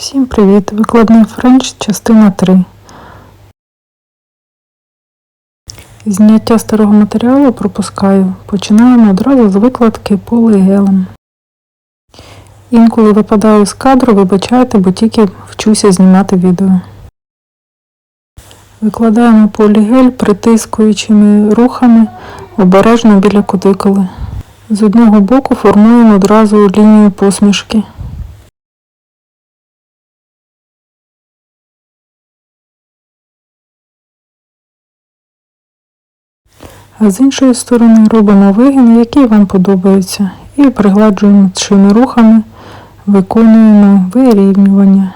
Всім привіт! Викладний френч, частина 3. Зняття старого матеріалу пропускаю. Починаємо одразу з викладки полігелем. Інколи випадаю з кадру, вибачайте, бо тільки вчуся знімати відео. Викладаємо полігель притискуючими рухами обережно біля кутикули. З одного боку формуємо одразу лінію посмішки. А з іншої сторони робимо вигін, який вам подобається, і пригладжуємо рухами, виконуємо вирівнювання.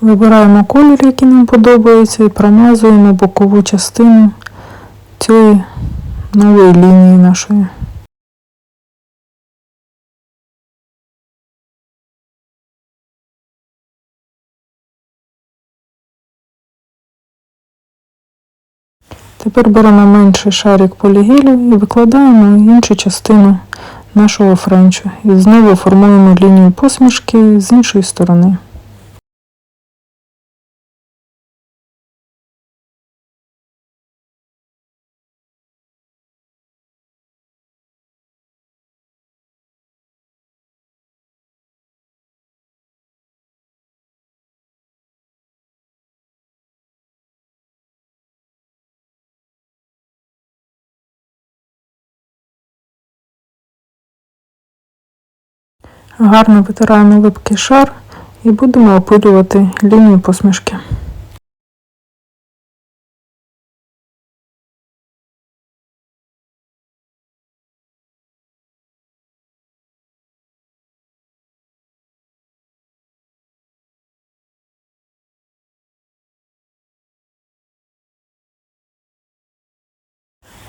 Вибираємо колір, який нам подобається, і промазуємо бокову частину цієї нової лінії нашої. Тепер беремо менший шарик полігелю і викладаємо іншу частину нашого френчу. І знову формуємо лінію посмішки з іншої сторони. Гарно витираємо липкий шар і будемо опилювати лінію посмішки.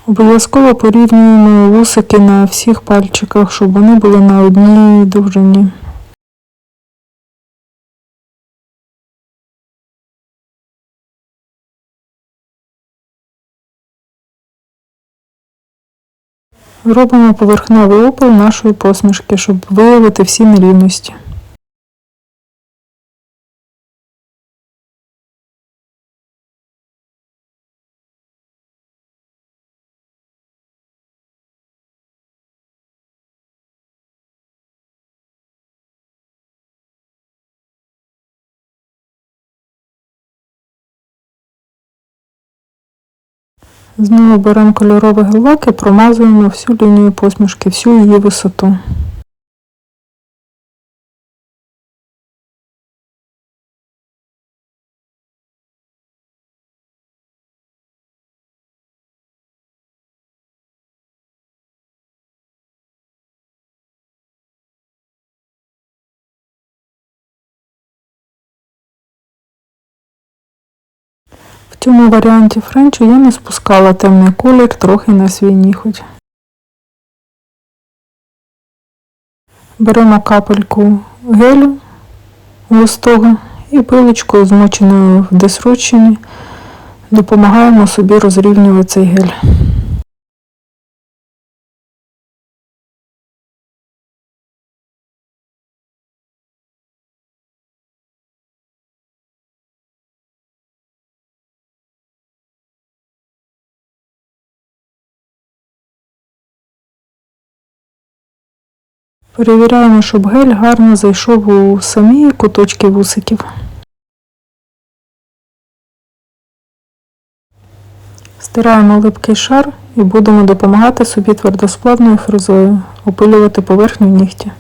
Обов'язково порівнюємо вусики на всіх пальчиках, щоб вони були на одній довжині. Робимо поверхневий опил нашої посмішки, щоб виявити всі нерівності. Знову беремо кольоровий гель-лак і промазуємо всю лінію посмішки, всю її висоту. Цьому варіанті френчу я не спускала темний колір трохи на свій ніхоть. Беремо капельку гелю густого і пилочкою, змоченою в десрочині, допомагаємо собі розрівнювати цей гель. Перевіряємо, щоб гель гарно зайшов у самі куточки вусиків. Стираємо липкий шар і будемо допомагати собі твердосплавною фрезою опилювати поверхню нігтя.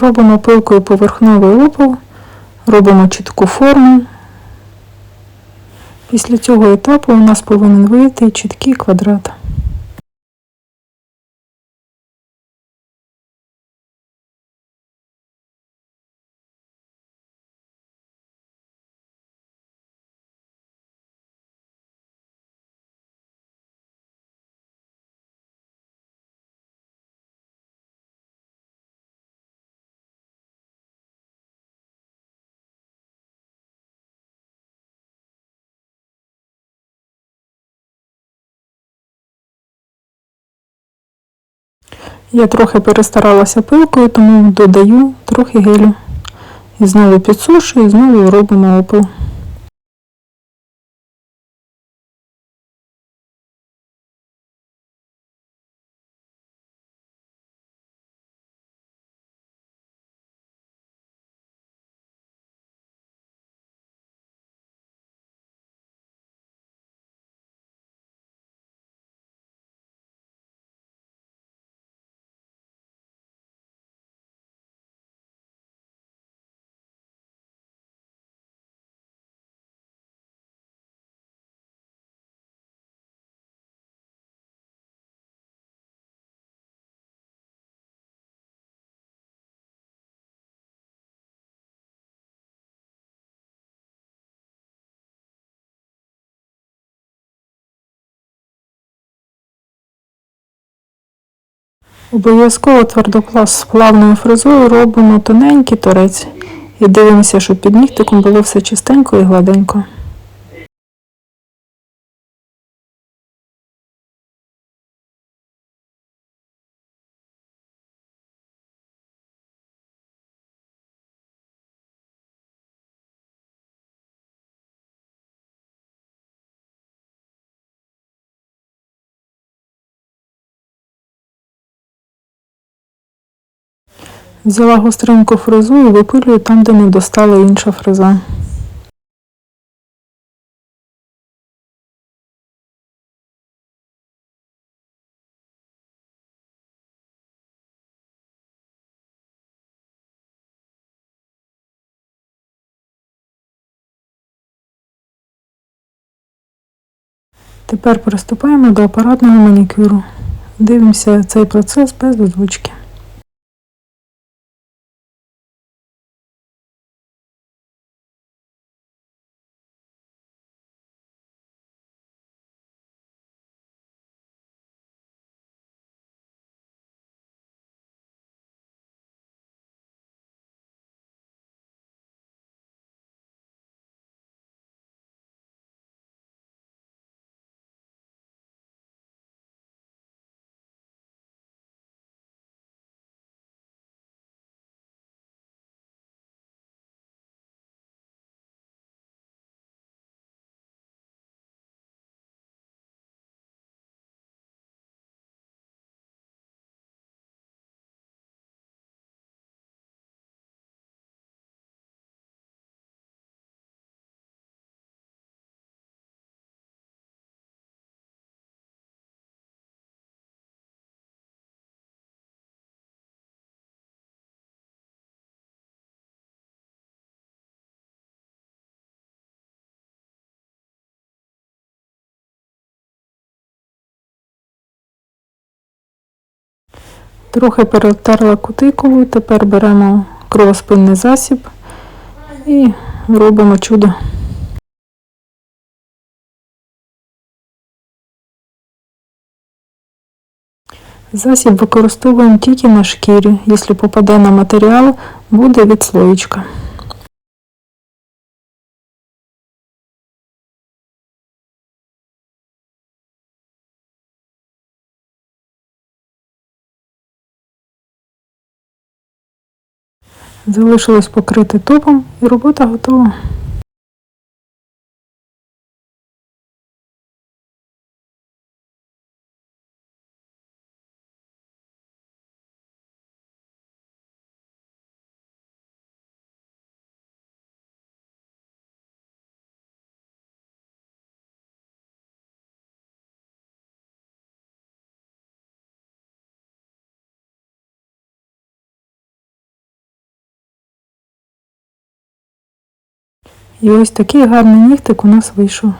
Робимо пилкою поверхновий опил, робимо чітку форму. Після цього етапу у нас повинен вийти чіткий квадрат. Я трохи перестаралася пилкою, тому додаю трохи гелю. І знову підсушую, і знову робимо опил. Обов'язково твердопласт з плавною фрезою робимо тоненький торець і дивимося, щоб під нігтиком було все чистенько і гладенько. Взяла гостреньку фрезу і випилюю там, де не достала інша фреза. Тепер приступаємо до апаратного манікюру. Дивимося цей процес без озвучки. Трохи перетерла кутикулу, тепер беремо кровоспинний засіб і робимо чудо. Засіб використовуємо тільки на шкірі. Якщо попаде на матеріал, буде відслоєчка. Залишилось покрити топом і робота готова. І ось такий гарний нігтик у нас вийшов.